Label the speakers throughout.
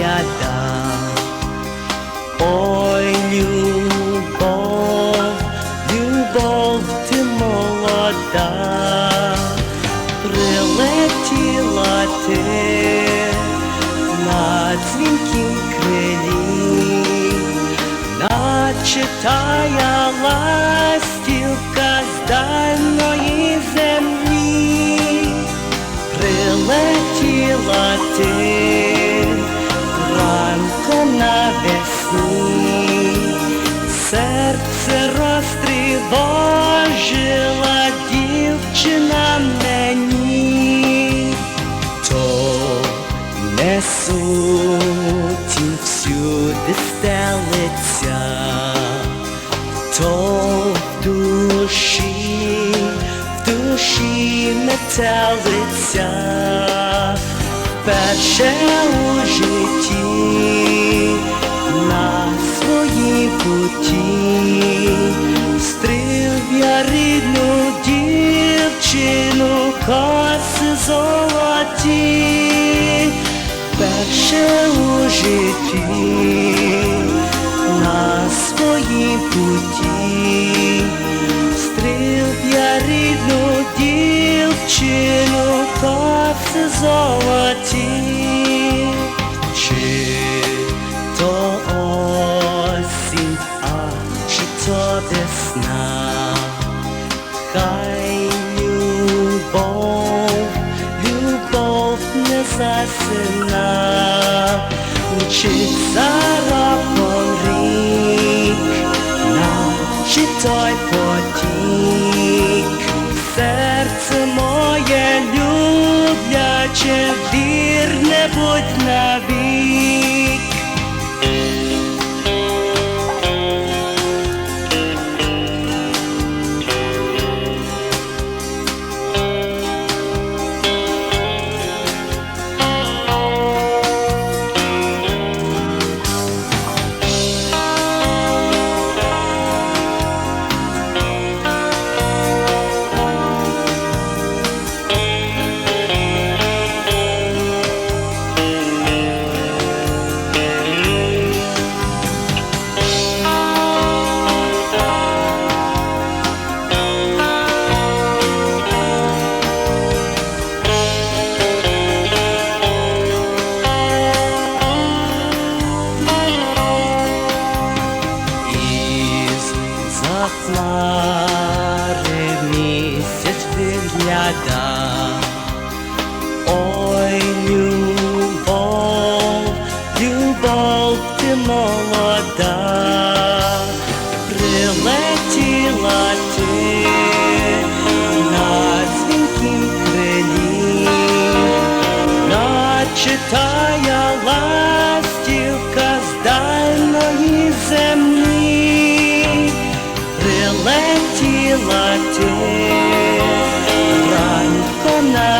Speaker 1: я дам. Ой, любов, любов ти молода, прилетіла ти на дзвінкім крилі, наче тая ластівка з дальної землі, прилетіла ти ранком навесні, серце розтривожила дівчина мені, то несуть і всюди стелиться. То в душі, в душі метелиця, перше у житті на своїй путі, стрів я рідну дівчину, коси золоті, перше у житті золоті, чи то осінь, а чи то весна, хай любов, любов не засина, мчиться рапом рік, наче той потік, cię хмари місяць вигляда. Ой, любов, любов ти молода,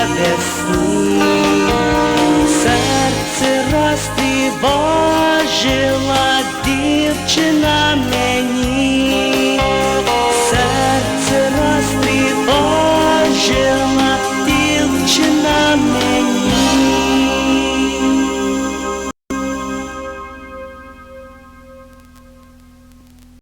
Speaker 1: навесні, серце розтривожила дівчина мені, серце